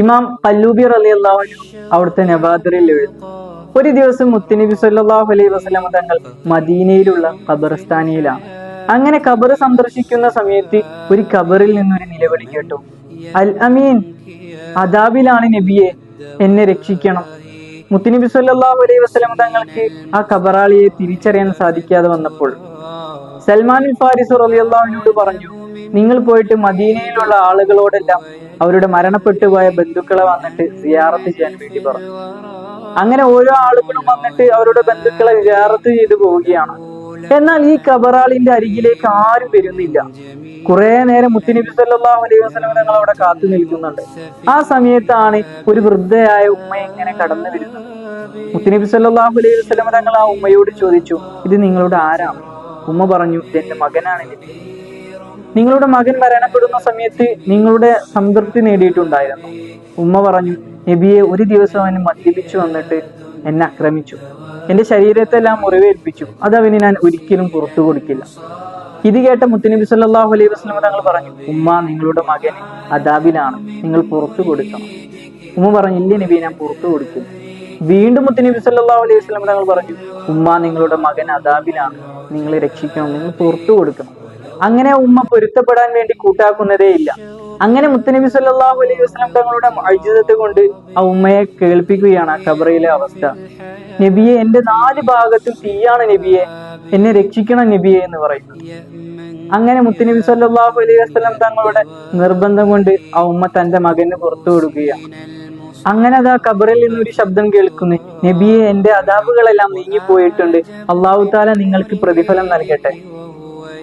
ഇമാം കല്ലൂബി റലി അള്ളാഹു അവിടുത്തെ നബാദറിൽ എഴുതുന്നു. ഒരു ദിവസം മുത്തുനബി സല്ലാഹു അലൈഹി വസല്ലം തങ്ങൾ മദീനയിലുള്ള ഖബർസ്ഥാനിയിലാണ്. അങ്ങനെ ഖബർ സന്ദർശിക്കുന്ന സമയത്ത് ഒരു ഖബറിൽ നിന്നൊരു നിലവിളി കേട്ടു അൽ അമീൻ അദാബിലാണ് നബിയെ എന്നെ രക്ഷിക്കണം. മുത്തുനബി സല്ലാഹു അലൈഹി വസല്ലം തങ്ങൾക്ക് ആ ഖബറാളിയെ തിരിച്ചറിയാൻ സാധിക്കാതെ വന്നപ്പോൾ സൽമാൻ ഫാരിസ് റലിയല്ലാവിനോട് പറഞ്ഞു നിങ്ങൾ പോയിട്ട് മദീനയിലുള്ള ആളുകളോടെല്ലാം അവരുടെ മരണപ്പെട്ടു പോയ ബന്ധുക്കളെ വന്നിട്ട് സിയാറത്ത് ചെയ്യാൻ വേണ്ടി പറഞ്ഞു അങ്ങനെ ഓരോ ആളുകളും വന്നിട്ട് അവരുടെ ബന്ധുക്കളെ സിയാറത്ത് ചെയ്ത് പോവുകയാണ്. എന്നാൽ ഈ കബറാളിന്റെ അരികിലേക്ക് ആരും വരുന്നില്ല. കുറെ നേരം മുത്തുനബി സല്ലല്ലാഹു അലൈഹി വസല്ലം തങ്ങൾ അവിടെ കാത്തു നിൽക്കുന്നുണ്ട്. ആ സമയത്താണ് ഒരു വൃദ്ധയായ ഉമ്മ ഇങ്ങനെ കടന്നു വരുന്നത്. മുത്തുനബി സല്ലല്ലാഹു അലൈഹി വസല്ലം തങ്ങൾ ആ ഉമ്മയോട് ചോദിച്ചു ഇത് നിങ്ങളുടെ ആരാണ്? ഉമ്മ പറഞ്ഞു ഇതെന്റെ മകനാണ് നിങ്ങളുടെ മകൻ മരണപ്പെടുന്ന സമയത്ത് നിങ്ങളുടെ സംതൃപ്തി നേടിയിട്ടുണ്ടായിരുന്നു. ഉമ്മ പറഞ്ഞു നബിയെ ഒരു ദിവസം അവന് മദ്യപിച്ചു വന്നിട്ട് എന്നെ ആക്രമിച്ചു. എന്റെ ശരീരത്തെല്ലാം മുറിവേൽപ്പിച്ചു. അത് അവന് ഞാൻ ഒരിക്കലും പുറത്തു കൊടുക്കില്ല. ഇത് കേട്ട മുത്തുനബി സല്ലാഹു അലൈഹി വസ്ലമ തങ്ങൾ പറഞ്ഞു ഉമ്മ നിങ്ങളുടെ മകൻ അദാബിലാണ്. നിങ്ങൾ പുറത്തു കൊടുക്കണം. ഉമ്മ പറഞ്ഞു ഇല്ല നബി ഞാൻ പുറത്തു കൊടുക്കില്ല. വീണ്ടും മുത്തനബി സല്ലാ അലൈഹി വസല്ലം തങ്ങൾ പറഞ്ഞു ഉമ്മ നിങ്ങളുടെ മകൻ അദാബിലാണ്. നിങ്ങൾ രക്ഷിക്കണം നിങ്ങൾ പുറത്തു കൊടുക്കണം. അങ്ങനെ ഉമ്മ പൊരുത്തപ്പെടാൻ വേണ്ടി കൂട്ടാക്കുന്നതേ ഇല്ല. അങ്ങനെ മുത്തനബി സല്ലല്ലാഹു അലൈഹി വസല്ലം തങ്ങളുടെ അജിതത്തെ കൊണ്ട് ആ ഉമ്മയെ കേൾപ്പിക്കുകയാണ് ആ കബറയിലെ അവസ്ഥ. നബിയെ എന്റെ നാല് ഭാഗത്തും തീയാണ് നബിയെ. എന്നെ രക്ഷിക്കണം നബിയെ എന്ന് പറയുന്നു. അങ്ങനെ മുത്തനബി സല്ലാഹു അലൈഹി വസല്ലം തങ്ങളുടെ നിർബന്ധം കൊണ്ട് ആ ഉമ്മ തന്റെ മകന് പുറത്തു കൊടുക്കുകയാണ്. അങ്ങനെ അതാ ഖബറിൽ നിന്ന് ഒരു ശബ്ദം കേൾക്കുന്നു. നബിയെ എന്റെ അതാബുകളെല്ലാം നീങ്ങിപ്പോയിട്ടുണ്ട് അള്ളാഹു താല നിങ്ങൾക്ക് പ്രതിഫലം നൽകട്ടെ.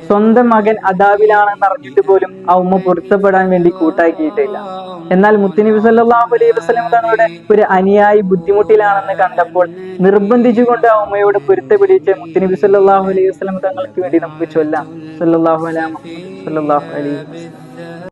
സ്വന്തം മകൻ അതാവിലാണെന്ന് അറിഞ്ഞിട്ട് പോലും ആ ഉമ്മ പൊരുത്തപ്പെടാൻ വേണ്ടി കൂട്ടാക്കിയിട്ടില്ല. എന്നാൽ മുത്തുനബി സല്ലല്ലാഹു അലൈഹി വസ്ലം തങ്ങളുടെ ഒരു അനുയായി ബുദ്ധിമുട്ടിലാണെന്ന് കണ്ടപ്പോൾ നിർബന്ധിച്ചുകൊണ്ട് ആ ഉമ്മയോട് പൊരുത്തപ്പെടിച്ച് മുത്തുനബി സല്ലാഹു അലൈഹി വസ്ലം തങ്ങൾക്ക് വേണ്ടി നമുക്ക് ചൊല്ലാം. സല്ലാഹു അലാമു അലൈഹി വസല്ലം.